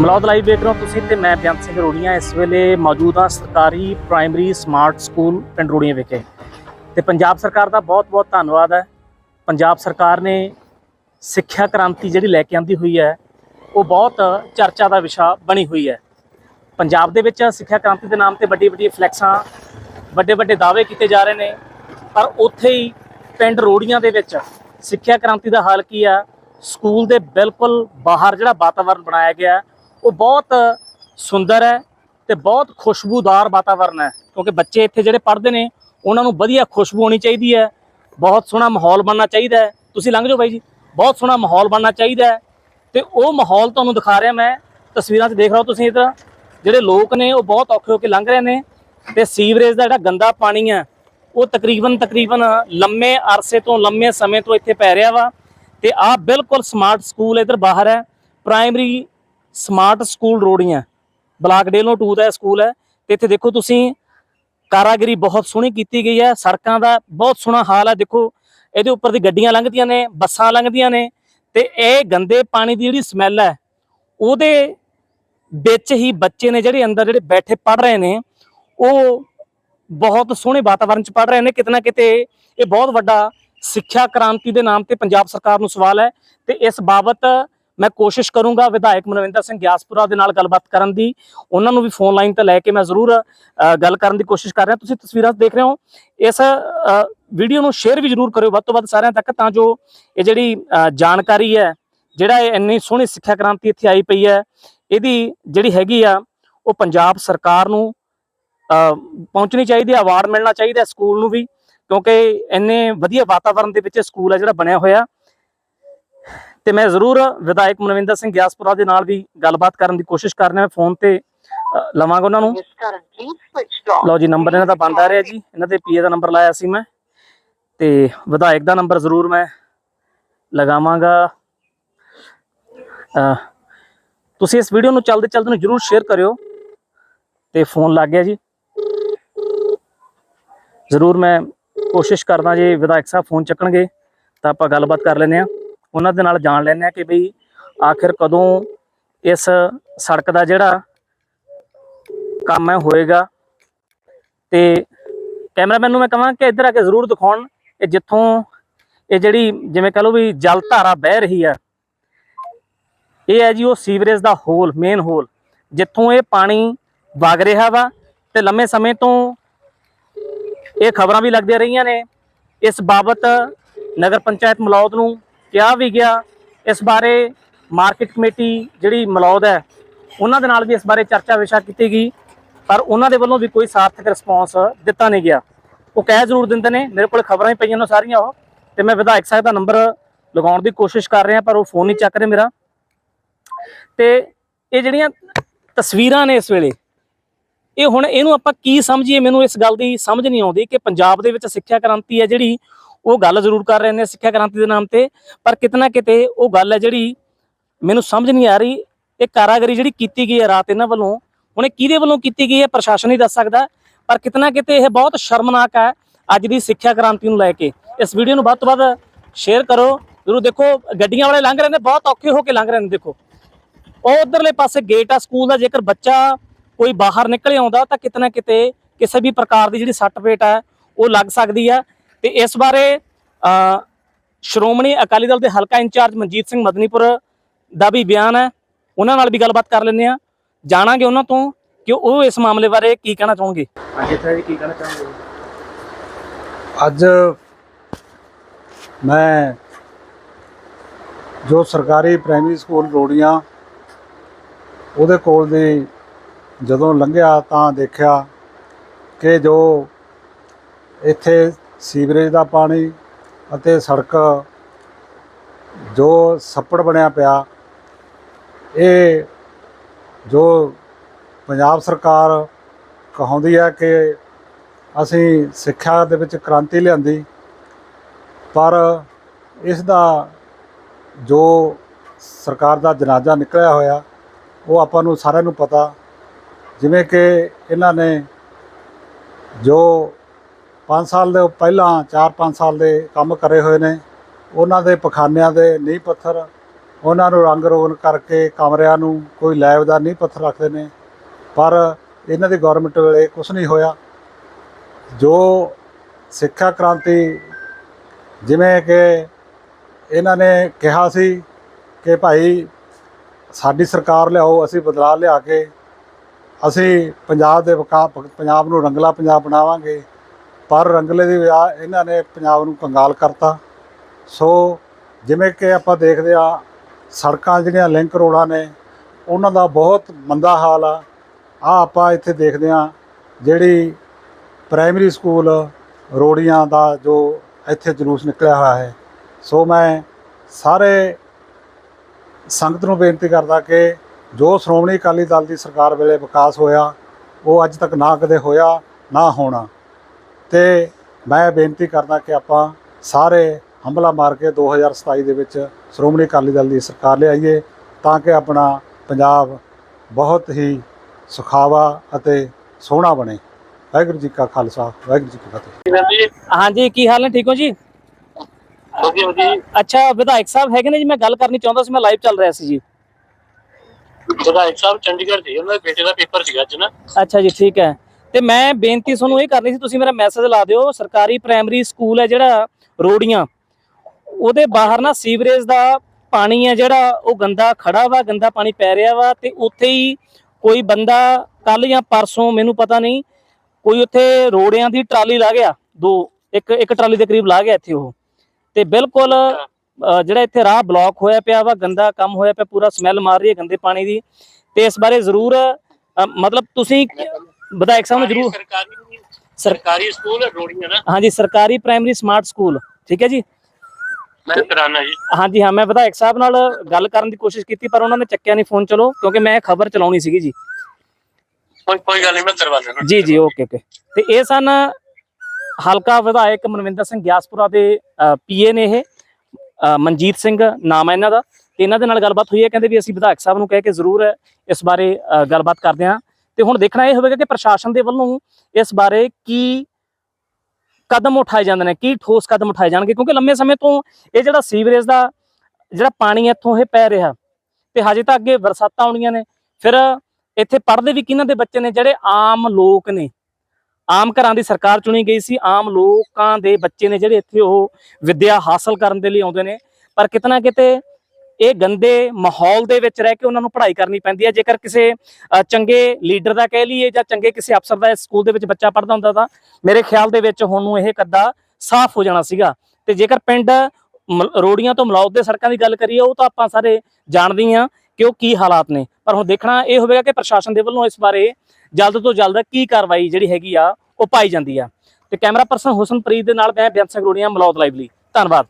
Malaud live ਵੇਖ ਰਹੇ ਹੋ ਤੁਸੀਂ ਤੇ ਮੈਂ ਬੇਅੰਤ ਸਿੰਘ ਰੋੜੀਆਂ। ਇਸ ਵੇਲੇ ਮੌਜੂਦ ਹਾਂ ਸਰਕਾਰੀ ਪ੍ਰਾਇਮਰੀ ਸਮਾਰਟ ਸਕੂਲ ਪਿੰਡ ਰੋੜੀਆਂ ਵਿਖੇ। ਤੇ ਪੰਜਾਬ ਸਰਕਾਰ ਦਾ ਬਹੁਤ-ਬਹੁਤ ਧੰਨਵਾਦ ਹੈ। ਪੰਜਾਬ ਸਰਕਾਰ ਨੇ ਸਿੱਖਿਆ ਕ੍ਰਾਂਤੀ ਜਿਹੜੀ ਲੈ ਕੇ ਆਂਦੀ ਹੋਈ ਹੈ, ਉਹ ਬਹੁਤ ਚਰਚਾ ਦਾ ਵਿਸ਼ਾ ਬਣੀ ਹੋਈ ਹੈ। ਪੰਜਾਬ ਦੇ ਵਿੱਚ ਸਿੱਖਿਆ ਕ੍ਰਾਂਤੀ ਦੇ ਨਾਮ ਤੇ ਵੱਡੀ-ਵੱਡੀ ਫਲੈਕਸਾਂ, ਵੱਡੇ-ਵੱਡੇ ਦਾਅਵੇ ਕੀਤੇ ਜਾ ਰਹੇ ਨੇ। ਪਰ ਉੱਥੇ ਹੀ ਪਿੰਡ ਰੋੜੀਆਂ ਦੇ ਵਿੱਚ ਸਿੱਖਿਆ ਕ੍ਰਾਂਤੀ ਦਾ ਹਾਲ ਕੀ ਆ ਸਕੂਲ ਦੇ ਬਿਲਕੁਲ ਬਾਹਰ ਜਿਹੜਾ ਵਾਤਾਵਰਣ ਬਣਾਇਆ ਗਿਆ ਉਹ ਬਹੁਤ ਸੁੰਦਰ ਹੈ ਤੇ ਬਹੁਤ ਖੁਸ਼ਬੂਦਾਰ ਵਾਤਾਵਰਨ ਹੈ, ਕਿਉਂਕਿ ਬੱਚੇ ਇੱਥੇ ਜਿਹੜੇ ਪੜ੍ਹਦੇ ਨੇ, ਉਹਨਾਂ ਨੂੰ ਵਧੀਆ ਖੁਸ਼ਬੂ ਹੋਣੀ ਚਾਹੀਦੀ ਹੈ। ਬਹੁਤ ਸੋਹਣਾ ਮਾਹੌਲ ਬਣਨਾ ਚਾਹੀਦਾ ਹੈ। ਤੁਸੀਂ ਲੰਘ ਜਾਓ ਬਾਈ ਜੀ। ਬਹੁਤ ਸੋਹਣਾ ਮਾਹੌਲ ਬਣਨਾ ਚਾਹੀਦਾ ਹੈ। ਤੇ ਉਹ ਮਾਹੌਲ ਤੁਹਾਨੂੰ ਦਿਖਾ ਰਿਹਾ ਮੈਂ। ਤਸਵੀਰਾਂ 'ਚ ਦੇਖ ਰਹੇ ਹੋ ਤੁਸੀਂ ਇਧਰ। ਜਿਹੜੇ ਲੋਕ ਨੇ, ਉਹ ਬਹੁਤ ਔਖੇ ਹੋ ਕੇ ਲੰਘ ਰਹੇ ਨੇ। ਤੇ ਸੀਵਰੇਜ ਦਾ ਜਿਹੜਾ ਗੰਦਾ ਪਾਣੀ ਹੈ, ਉਹ ਤਕਰੀਬਨ ਤਕਰੀਬਨ ਲੰਮੇ ਅਰਸੇ ਤੋਂ, ਲੰਮੇ ਸਮੇਂ ਤੋਂ ਇੱਥੇ ਪੈ ਰਿਹਾ ਵਾ। ਤੇ ਆਹ ਬਿਲਕੁਲ ਸਮਾਰਟ ਸਕੂਲ ਇਧਰ ਬਾਹਰ ਹੈ। Primary smart school Rorian. Block ਡੇਲੋ 2 ਦਾ ਇਹ ਸਕੂਲ ਹੈ ਤੇ ਇੱਥੇ ਦੇਖੋ ਤੁਸੀਂ, ਕਾਰਾਗਰੀ ਬਹੁਤ ਸੋਹਣੀ ਕੀਤੀ ਗਈ ਹੈ, ਸੜਕਾਂ ਦਾ ਬਹੁਤ ਸੋਹਣਾ ਹਾਲ ਹੈ, ਦੇਖੋ, ਇਹਦੇ ਉੱਪਰ ਦੀ ਗੱਡੀਆਂ ਲੰਘਦੀਆਂ ਨੇ, ਬੱਸਾਂ ਲੰਘਦੀਆਂ ਨੇ, ਤੇ ਇਹ ਗੰਦੇ ਪਾਣੀ ਦੀ ਜਿਹੜੀ ਸਮੈਲ ਹੈ, ਉਹਦੇ ਵਿੱਚ ਹੀ ਬੱਚੇ ਨੇ ਜਿਹੜੇ ਅੰਦਰ ਜਿਹੜੇ ਬੈਠੇ ਪੜ ਰਹੇ ਨੇ, ਉਹ ਬਹੁਤ ਸੋਹਣੇ ਵਾਤਾਵਰਣ ਚ ਪੜ ਰਹੇ ਨੇ ਕਿਤਨਾ ਕਿਤੇ ਇਹ ਬਹੁਤ ਵੱਡਾ ਸਿੱਖਿਆ ਕ੍ਰਾਂਤੀ ਦੇ ਨਾਮ ਤੇ ਪੰਜਾਬ ਸਰਕਾਰ ਨੂੰ ਸਵਾਲ ਹੈ, ਤੇ ਇਸ ਬਾਬਤ ਮੈਂ ਕੋਸ਼ਿਸ਼ ਕਰੂੰਗਾ ਵਿਧਾਇਕ ਮਨਵਿੰਦਰ ਸਿੰਘ ਗਿਆਸਪੁਰਾ ਦੇ ਨਾਲ ਗੱਲਬਾਤ ਕਰਨ ਦੀ। ਉਹਨਾਂ ਨੂੰ ਵੀ ਫੋਨ ਲਾਈਨ ਤੇ ਲੈ ਕੇ ਮੈਂ ਜ਼ਰੂਰ ਗੱਲ ਕਰਨ ਦੀ ਕੋਸ਼ਿਸ਼ ਕਰ ਰਿਹਾ। ਤੁਸੀਂ ਤਸਵੀਰਾਂ ਦੇਖ ਰਹੇ ਹੋ। ਇਸ ਵੀਡੀਓ ਨੂੰ ਸ਼ੇਅਰ ਵੀ ਜ਼ਰੂਰ ਕਰਿਓ ਵੱਧ ਤੋਂ ਵੱਧ ਸਾਰਿਆਂ ਤੱਕ ਤਾਂ ਜੋ ਇਹ ਜਿਹੜੀ ਜਾਣਕਾਰੀ ਹੈ, ਜਿਹੜਾ ਇਹ ਇੰਨੀ ਸੋਹਣੀ ਸਿੱਖਿਆ ਕ੍ਰਾਂਤੀ ਇੱਥੇ ਆਈ ਪਈ ਹੈ, ਇਹਦੀ ਜਿਹੜੀ ਹੈਗੀ ਆ, ਉਹ ਪੰਜਾਬ ਸਰਕਾਰ ਨੂੰ ਪਹੁੰਚਣੀ ਚਾਹੀਦੀ ਹੈ ਅਵਾਰਡ ਮਿਲਣਾ ਚਾਹੀਦਾ ਸਕੂਲ ਨੂੰ ਵੀ। ਕਿਉਂਕਿ ਇੰਨੇ ਵਧੀਆ ਵਾਤਾਵਰਣ ਦੇ ਵਿੱਚ ਇਹ ਸਕੂਲ ਹੈ ਜਿਹੜਾ ਬਣਿਆ ਹੋਇਆ। ਤੇ ਮੈਂ ਜ਼ਰੂਰ ਵਿਧਾਇਕ ਮਨਵਿੰਦਰ ਸਿੰਘ ਗਿਆਸਪੁਰਾ ਦੇ ਨਾਲ ਵੀ ਗੱਲਬਾਤ ਕਰਨ ਦੀ ਕੋਸ਼ਿਸ਼ ਕਰ ਰਿਹਾ ਫੋਨ ਤੇ ਲਵਾਂਗਾ ਉਹਨਾਂ ਨੂੰ. ਲਓ ਜੀ ਨੰਬਰ ਇਹਨਾਂ ਦਾ ਬੰਦ ਆ ਰਿਹਾ ਜੀ। ਇਹਨਾਂ ਦੇ ਪੀਏ ਦਾ ਨੰਬਰ ਲਾਇਆ ਸੀ ਮੈਂ। ਤੇ ਵਿਧਾਇਕ ਦਾ ਨੰਬਰ ਜ਼ਰੂਰ ਮੈਂ ਲਗਾਵਾਂਗਾ। ਤੁਸੀਂ ਇਸ ਵੀਡੀਓ ਨੂੰ ਚਲਦੇ ਚਲਦੇ ਨੂੰ ਜ਼ਰੂਰ ਸ਼ੇਅਰ ਕਰਿਓ। ਤੇ ਫੋਨ ਲੱਗ ਗਿਆ ਜੀ। ਜ਼ਰੂਰ ਮੈਂ ਕੋਸ਼ਿਸ਼ ਕਰਦਾ ਜੇ ਵਿਧਾਇਕ ਸਾਹਿਬ ਫੋਨ ਚੱਕਣਗੇ ਤਾਂ ਆਪਾਂ ਗੱਲਬਾਤ ਕਰ ਲੈਨੇ ਆ ਉਹਨਾਂ ਦੇ ਨਾਲ ਜਾਣ ਲੈਨੇ ਆ ਕਿ ਬਈ ਆਖਿਰ ਕਦੋਂ ਇਸ ਸੜਕ ਦਾ ਜਿਹੜਾ ਕੰਮ ਹੈ ਹੋਏਗਾ। ਤੇ ਕੈਮਰਾਮੈਨ ਨੂੰ ਮੈਂ ਕਹਾਂ ਕਿ ਇੱਧਰ ਆ ਕੇ ਜ਼ਰੂਰ ਦਿਖਾਉਣ, ਇਹ ਜਿੱਥੋਂ ਇਹ ਜਿਹੜੀ ਜਿਵੇਂ ਕਹ ਲਓ ਵੀ ਜਲ ਧਾਰਾ ਬਹਿ ਰਹੀ ਆ, ਇਹ ਹੈ ਜੀ ਉਹ ਸੀਵਰੇਜ ਦਾ ਹੋਲ ਮੇਨ ਹੋਲ, ਜਿੱਥੋਂ ਇਹ ਪਾਣੀ ਵਗ ਰਿਹਾ ਵਾ ਤੇ ਲੰਮੇ ਸਮੇਂ ਤੋਂ ਇਹ ਖਬਰਾਂ ਵੀ ਲੱਗਦੀਆਂ ਰਹੀਆਂ ਨੇ। ਇਸ ਬਾਬਤ ਨਗਰ ਪੰਚਾਇਤ ਮਲੌਦ ਨੂੰ ਕਿਹਾ ਵੀ ਗਿਆ ਇਸ ਬਾਰੇ ਮਾਰਕੀਟ ਕਮੇਟੀ ਜਿਹੜੀ ਮਲੌਦ ਹੈ, ਉਹਨਾਂ ਦੇ ਨਾਲ ਵੀ ਇਸ ਬਾਰੇ ਚਰਚਾ ਵਿਸ਼ਾ ਕੀਤੀ ਗਈ, ਪਰ ਉਹਨਾਂ ਦੇ ਵੱਲੋਂ ਵੀ ਕੋਈ ਸਾਰਥਕ ਰਿਸਪੌਂਸ ਦਿੱਤਾ ਨਹੀਂ ਗਿਆ। ਉਹ ਕਹਿ ਜ਼ਰੂਰ ਦਿੰਦੇ ਨੇ, ਮੇਰੇ ਕੋਲ ਖਬਰਾਂ ਹੀ ਪਈਆਂ ਨੇ ਸਾਰੀਆਂ ਉਹ, ਤੇ ਮੈਂ ਵਿਧਾਇਕ ਸਾਹਿਬ ਦਾ ਨੰਬਰ ਲਗਾਉਣ ਦੀ ਕੋਸ਼ਿਸ਼ ਕਰ ਰਿਹਾ, ਪਰ ਉਹ ਫੋਨ ਨਹੀਂ ਚੱਕ ਰਹੇ ਮੇਰਾ। ਤੇ ਇਹ ਜਿਹੜੀਆਂ ਤਸਵੀਰਾਂ ਨੇ ਇਸ ਵੇਲੇ, ਇਹ ਹੁਣ ਇਹਨੂੰ ਆਪਾਂ ਕੀ ਸਮਝੀਏ? ਮੈਨੂੰ ਇਸ ਗੱਲ ਦੀ ਸਮਝ ਨਹੀਂ ਆਉਂਦੀ ਕਿ ਪੰਜਾਬ ਦੇ ਵਿੱਚ ਸਿੱਖਿਆ ਕ੍ਰਾਂਤੀ ਹੈ ਜਿਹੜੀ ਉਹ ਗੱਲ ਜ਼ਰੂਰ ਕਰ ਰਹੇ ਨੇ ਸਿੱਖਿਆ ਕ੍ਰਾਂਤੀ ਦੇ ਨਾਮ ਤੇ, ਪਰ ਕਿਤਨਾ ਕਿਤੇ ਉਹ ਗੱਲ ਹੈ ਜਿਹੜੀ ਮੈਨੂੰ ਸਮਝ ਨਹੀਂ ਆ ਰਹੀ। ਇਹ ਕਾਰਾਗਰੀ ਜਿਹੜੀ ਕੀਤੀ ਗਈ ਹੈ ਰਾਤ ਇਹਨਾਂ ਵੱਲੋਂ, ਹੁਣ ਇਹ ਕਿਹਦੇ ਵੱਲੋਂ ਕੀਤੀ ਗਈ ਹੈ ਪ੍ਰਸ਼ਾਸਨ ਹੀ ਦੱਸ ਸਕਦਾ, ਪਰ ਕਿਤਨਾ ਕਿਤੇ ਇਹ ਬਹੁਤ ਸ਼ਰਮਨਾਕ ਹੈ ਅੱਜ ਦੀ ਸਿੱਖਿਆ ਕ੍ਰਾਂਤੀ ਨੂੰ ਲੈ ਕੇ। ਇਸ ਵੀਡੀਓ ਨੂੰ ਵੱਧ ਤੋਂ ਵੱਧ ਸ਼ੇਅਰ ਕਰੋ, ਜ਼ਰੂਰ ਦੇਖੋ, ਗੱਡੀਆਂ ਵਾਲੇ ਲੰਘ ਰਹੇ ਨੇ, ਬਹੁਤ ਔਖੇ ਹੋ ਕੇ ਲੰਘ ਰਹੇ ਨੇ, ਦੇਖੋ। ਉਹ ਉਧਰਲੇ ਪਾਸੇ ਗੇਟ ਆ ਸਕੂਲ ਦਾ, ਜੇਕਰ ਬੱਚਾ ਕੋਈ ਬਾਹਰ ਨਿਕਲ ਆਉਂਦਾ ਤਾਂ ਕਿਤੇ ਨਾ ਕਿਤੇ ਕਿਸੇ ਵੀ ਪ੍ਰਕਾਰ ਦੀ ਜਿਹੜੀ ਸੱਟ ਪੇਟ ਹੈ, ਉਹ ਲੱਗ ਸਕਦੀ ਹੈ। ਤੇ ਇਸ ਬਾਰੇ ਅ, ਸ਼੍ਰੋਮਣੀ ਅਕਾਲੀ ਦਲ ਦੇ ਹਲਕਾ ਇੰਚਾਰਜ ਮਨਜੀਤ ਸਿੰਘ ਮਦਨੀਪੁਰ ਦਾ ਵੀ ਬਿਆਨ ਹੈ। ਉਹਨਾਂ ਨਾਲ ਵੀ ਗੱਲਬਾਤ ਕਰ ਲੈਂਦੇ ਆ ਜਾਣਾਂਗੇ ਉਹਨਾਂ ਤੋਂ ਕਿ ਉਹ ਇਸ ਮਾਮਲੇ ਬਾਰੇ ਕੀ ਕਹਿਣਾ ਚਾਹਣਗੇ। ਹਾਂਜੀ ਕੀ ਕਹਿਣਾ ਚਾਹੋਗੇ? ਅੱਜ ਮੈਂ ਜੋ ਸਰਕਾਰੀ ਪ੍ਰਾਇਮਰੀ ਸਕੂਲ ਰੋੜੀਆਂ ਉਹਦੇ ਕੋਲ ਦੀ ਜਦੋਂ ਲੰਘਿਆ ਤਾਂ ਦੇਖਿਆ ਕਿ ਜੋ ਇੱਥੇ ਸੀਵਰੇਜ ਦਾ ਪਾਣੀ ਅਤੇ ਸੜਕ ਜੋ ਸੱਪੜ ਬਣਿਆ ਪਿਆ, ਇਹ ਜੋ ਪੰਜਾਬ ਸਰਕਾਰ ਕਹਾਉਂਦੀ ਹੈ ਕਿ ਅਸੀਂ ਸਿੱਖਿਆ ਦੇ ਵਿੱਚ ਕ੍ਰਾਂਤੀ ਲਿਆਂਦੀ, ਪਰ ਇਸ ਦਾ ਜੋ ਸਰਕਾਰ ਦਾ ਜਨਾਜ਼ਾ ਨਿਕਲਿਆ ਹੋਇਆ, ਉਹ ਆਪਾਂ ਨੂੰ ਸਾਰਿਆਂ ਨੂੰ ਪਤਾ, ਜਿਵੇਂ ਕਿ ਇਹਨਾਂ ਨੇ ਜੋ 5 ਸਾਲ ਦੇ ਪਹਿਲਾਂ 4-5 ਸਾਲ ਦੇ ਕੰਮ ਕਰੇ ਹੋਏ ਨੇ। ਉਹਨਾਂ ਦੇ ਪਖਾਨਿਆਂ ਦੇ ਨੀਂਹ ਪੱਥਰ, ਉਹਨਾਂ ਨੂੰ ਰੰਗ ਰੋਗਨ ਕਰਕੇ ਕਮਰਿਆਂ ਨੂੰ ਕੋਈ ਲੈਬ ਦਾ ਨੀਂਹ ਪੱਥਰ ਰੱਖਦੇ ਨੇ। ਪਰ ਇਹਨਾਂ ਦੀ ਗਵਰਨਮੈਂਟ ਵੇਲੇ ਕੁਝ ਨਹੀਂ ਹੋਇਆ। ਜੋ ਸਿੱਖਿਆ ਕ੍ਰਾਂਤੀ, ਜਿਵੇਂ ਕਿ ਇਹਨਾਂ ਨੇ ਕਿਹਾ ਸੀ ਕਿ ਭਾਈ, ਸਾਡੀ ਸਰਕਾਰ ਲਿਆਓ, ਅਸੀਂ ਬਦਲਾਅ ਲਿਆ ਕੇ, ਅਸੀਂ ਪੰਜਾਬ ਦੇ ਵਿਕਾ, ਪੰਜਾਬ ਨੂੰ ਰੰਗਲਾ ਪੰਜਾਬ ਬਣਾਵਾਂਗੇ। ਪਰ ਰੰਗਲੇ ਦੀ ਵਜ੍ਹਾ ਇਹਨਾਂ ਨੇ ਪੰਜਾਬ ਨੂੰ ਕੰਗਾਲ ਕਰਤਾ। ਸੋ ਜਿਵੇਂ ਕਿ ਆਪਾਂ ਦੇਖਦੇ ਆ ਸੜਕਾਂ ਜਿਹੜੀਆਂ ਲਿੰਕ ਰੋਡਾਂ ਨੇ, ਉਹਨਾਂ ਦਾ ਬਹੁਤ ਮੰਦਾ ਹਾਲ ਆ। ਆ ਆਪਾਂ ਇੱਥੇ ਦੇਖਦੇ ਆ ਜਿਹੜੀ ਪ੍ਰਾਇਮਰੀ ਸਕੂਲ ਰੋੜੀਆਂ ਦਾ ਜੋ ਇੱਥੇ ਜਲੂਸ ਨਿਕਲਿਆ ਹੋਇਆ ਹੈ। ਸੋ ਮੈਂ ਸਾਰੇ ਸੰਗਤ ਨੂੰ ਬੇਨਤੀ ਕਰਦਾ ਕਿ ਜੋ ਸ਼੍ਰੋਮਣੀ ਅਕਾਲੀ ਦਲ ਦੀ ਸਰਕਾਰ ਵੇਲੇ ਵਿਕਾਸ ਹੋਇਆ, ਉਹ ਅੱਜ ਤੱਕ ਨਾ ਕਦੇ ਹੋਇਆ, ਨਾ ਹੋਣਾ। ਤੇ ਮੈਂ ਬੇਨਤੀ ਕਰਦਾ ਕਿ ਆਪਾਂ ਸਾਰੇ ਹੰਬਲਾ ਮਾਰ ਕੇ 2027 ਦੇ ਵਿੱਚ ਸ਼੍ਰੋਮਣੀ ਅਕਾਲੀ ਦਲ ਦੀ ਸਰਕਾਰ ਲਿਆਈਏ ਤਾਂ ਕਿ ਆਪਣਾ ਪੰਜਾਬ ਬਹੁਤ ਹੀ ਸੁਖਾਵਾ ਅਤੇ ਸੋਹਣਾ ਬਣੇ। ਵਾਹਿਗੁਰੂ ਜੀ ਕਾ ਖਾਲਸਾ ਵਾਹਿਗੁਰੂ ਜੀ ਕੀ ਫਤਿਹ। ਜੀ ਹਾਂਜੀ ਕੀ ਹਾਲ ਨੇ? ਠੀਕ ਹੋ ਜੀ? ਵਧੀਆ ਅੱਛਾ ਵਿਧਾਇਕ ਸਾਹਿਬ ਹੈਗੇ ਨੇ ਜੀ? ਮੈਂ ਗੱਲ ਕਰਨੀ ਚਾਹੁੰਦਾ ਸੀ ਮੈਂ ਲਾਈਵ ਚੱਲ ਰਿਹਾ ਸੀ ਜੀ। ਵਿਧਾਇਕ ਸਾਹਿਬ ਚੰਡੀਗੜ੍ਹ ਦੇ ਉਹਨਾਂ ਦੇ ਬੇਟੇ ਦਾ ਪੇਪਰ ਸੀਗਾ ਅੱਜ ਨਾ। ਅੱਛਾ ਜੀ ਠੀਕ ਹੈ। ਤੇ ਮੈਂ ਬੇਨਤੀ ਤੁਹਾਨੂੰ ਇਹ ਕਰਨੀ ਸੀ, ਤੁਸੀਂ ਮੇਰਾ ਮੈਸੇਜ ਲਾ ਦਿਓ, ਸਰਕਾਰੀ ਪ੍ਰਾਇਮਰੀ ਸਕੂਲ ਹੈ ਜਿਹੜਾ ਰੋੜੀਆਂ। ਉਹਦੇ ਬਾਹਰ ਨਾ ਸੀਵਰੇਜ ਦਾ ਪਾਣੀ ਹੈ ਜਿਹੜਾ, ਉਹ ਗੰਦਾ ਖੜਾ ਵਾ, ਗੰਦਾ ਪਾਣੀ ਪੈ ਰਿਹਾ ਵਾ ਤੇ ਉੱਥੇ ਹੀ ਕੋਈ ਬੰਦਾ ਕੱਲ ਜਾਂ ਪਰਸੋਂ, ਮੈਨੂੰ ਪਤਾ ਨਹੀਂ, ਕੋਈ ਉੱਥੇ ਰੋੜਿਆਂ ਦੀ ਟਰਾਲੀ ਲਾ ਗਿਆ, ਦੋ, ਇੱਕ ਇੱਕ ਟਰਾਲੀ ਦੇ ਕਰੀਬ ਲਾ ਗਿਆ ਇੱਥੇ ਉਹ। ਤੇ ਬਿਲਕੁਲ ਜਿਹੜਾ ਇੱਥੇ ਰਾਹ ਬਲੌਕ ਹੋਇਆ ਪਿਆ ਵਾ, ਗੰਦਾ ਕੰਮ ਹੋਇਆ ਪਿਆ, ਪੂਰਾ ਸਮੈਲ ਮਾਰ ਰਹੀ ਹੈ ਗੰਦੇ ਪਾਣੀ ਦੀ। ਤੇ ਇਸ ਬਾਰੇ ਜ਼ਰੂਰ ਮਤਲਬ ਤੁਸੀਂ ਵਿਧਾਇਕ ਸਾਹਿਬ ਨੂੰ ਜ਼ਰੂਰ। ਸਰਕਾਰੀ ਸਰ- ਸਰਕਾਰੀ ਸਕੂਲ ਰੋੜੀਆਂ ਨਾ। ਹਾਂਜੀ ਸਰਕਾਰੀ ਪ੍ਰਾਇਮਰੀ ਸਮਾਰਟ ਸਕੂਲ ਠੀਕ ਹੈ ਜੀ? ਮੈਂ ਕਰਾਨਾ ਜੀ। ਹਾਂਜੀ ਹਾਂ ਮੈਂ ਵਿਧਾਇਕ ਸਾਹਿਬ ਨਾਲ ਗੱਲ ਕਰਨ ਦੀ ਕੋਸ਼ਿਸ਼ ਕੀਤੀ ਪਰ ਉਹਨਾਂ ਨੇ ਚੱਕਿਆ ਨਹੀਂ ਫੋਨ ਚਲੋ ਕਿਉਂਕਿ ਮੈਂ ਖਬਰ ਚਲਾਉਣੀ ਸੀਗੀ ਜੀ। ਕੋਈ ਕੋਈ ਗੱਲ ਨਹੀਂ ਮੈਂ ਕਰਵਾ ਦੇਣਾ। ਜੀ ਜੀ ਓਕੇ ਓਕੇ। ਤੇ ਇਹ ਸਨ ਹਲਕਾ ਵਿਧਾਇਕ ਮਨਵਿੰਦਰ ਸਿੰਘ ਗਿਆਸਪੁਰਾ ਦੇ ਪੀਏ ਨੇ ਇਹ ਮਨਜੀਤ ਸਿੰਘ ਨਾਮ ਹੈ ਇਹਨਾਂ ਦਾ। ਤੇ ਇਹਨਾਂ ਦੇ ਨਾਲ ਗੱਲਬਾਤ ਹੋਈ ਹੈ ਕਹਿੰਦੇ ਵੀ ਅਸੀਂ ਵਿਧਾਇਕ ਸਾਹਿਬ ਨੂੰ ਕਹਿ ਕੇ ਜ਼ਰੂਰ ਇਸ ਬਾਰੇ ਗੱਲਬਾਤ ਕਰਦੇ ਹਾਂ। ਤੇ ਹੁਣ ਦੇਖਣਾ ਇਹ ਹੋਵੇਗਾ ਕਿ ਪ੍ਰਸ਼ਾਸਨ ਦੇ ਵੱਲੋਂ ਇਸ ਬਾਰੇ ਕੀ ਕਦਮ ਉਠਾਏ ਜਾਂਦੇ ਨੇ, ਕੀ ਠੋਸ ਕਦਮ ਉਠਾਏ ਜਾਣਗੇ? ਕਿਉਂਕਿ ਲੰਮੇ ਸਮੇਂ ਤੋਂ ਇਹ ਜਿਹੜਾ ਸੀਵਰੇਜ ਦਾ ਜਿਹੜਾ ਪਾਣੀ ਇੱਥੋਂ ਇਹ ਪੈ ਰਿਹਾ ਤੇ ਹਜੇ ਤਾਂ ਅੱਗੇ ਬਰਸਾਤਾਂ ਆਉਣੀਆਂ ਨੇ। ਫਿਰ ਇੱਥੇ ਪੜ੍ਹਦੇ ਵੀ ਕਿਹਨਾਂ ਦੇ ਬੱਚੇ ਨੇ? ਜਿਹੜੇ ਆਮ ਲੋਕ ਨੇ। ਆਮ ਘਰਾਂ ਦੀ ਸਰਕਾਰ ਚੁਣੀ ਗਈ ਸੀ। ਆਮ ਲੋਕਾਂ ਦੇ ਬੱਚੇ ਨੇ ਜਿਹੜੇ ਇੱਥੇ ਉਹ ਵਿੱਦਿਆ ਹਾਸਲ ਕਰਨ ਦੇ ਲਈ ਆਉਂਦੇ ਨੇ। ਪਰ ਕਿਤਨਾ ਕਿਤੇ ਇਹ ਗੰਦੇ ਮਾਹੌਲ ਦੇ ਵਿੱਚ ਰਹਿ ਕੇ ਉਹਨਾਂ ਨੂੰ ਪੜ੍ਹਾਈ ਕਰਨੀ ਪੈਂਦੀ ਹੈ। ਜੇਕਰ ਕਿਸੇ ਚੰਗੇ ਲੀਡਰ ਦਾ ਕਹਿ ਲਈਏ ਜਾਂ ਚੰਗੇ ਕਿਸੇ ਅਫਸਰ ਦਾ ਇਸ ਸਕੂਲ ਦੇ ਵਿੱਚ ਬੱਚਾ ਪੜ੍ਹਦਾ ਹੁੰਦਾ ਤਾਂ ਮੇਰੇ ਖਿਆਲ ਦੇ ਵਿੱਚ ਹੁਣ ਨੂੰ ਇਹ ਕੱਦਾ ਸਾਫ਼ ਹੋ ਜਾਣਾ ਸੀਗਾ। ਤੇ ਜੇਕਰ ਪਿੰਡ ਮ- ਰੋੜੀਆਂ ਤੋਂ ਮਲੌਦ ਦੇ ਸੜਕਾਂ ਦੀ ਗੱਲ ਕਰੀਏ, ਉਹ ਤਾਂ ਆਪਾਂ ਸਾਰੇ ਜਾਣਦੇ ਹਾਂ ਕਿ ਉਹ ਕੀ ਹਾਲਾਤ ਨੇ। ਪਰ ਹੁਣ ਦੇਖਣਾ ਇਹ ਹੋਵੇਗਾ ਕਿ ਪ੍ਰਸ਼ਾਸਨ ਦੇ ਵੱਲੋਂ ਇਸ ਬਾਰੇ ਜਲਦ ਤੋਂ ਜਲਦ ਕੀ ਕਾਰਵਾਈ ਜਿਹੜੀ ਹੈਗੀ ਆ, ਉਹ ਪਾਈ ਜਾਂਦੀ ਆ। ਤੇ ਕੈਮਰਾ ਪਰਸਨ ਹੁਸਨਪ੍ਰੀਤ ਦੇ ਨਾਲ ਮੈਂ ਬੇਅੰਤ ਸਿੰਘ ਰੋੜੀਆਂ, ਮਲੌਦ ਲਾਈਵਲੀ ਧੰਨਵਾਦ।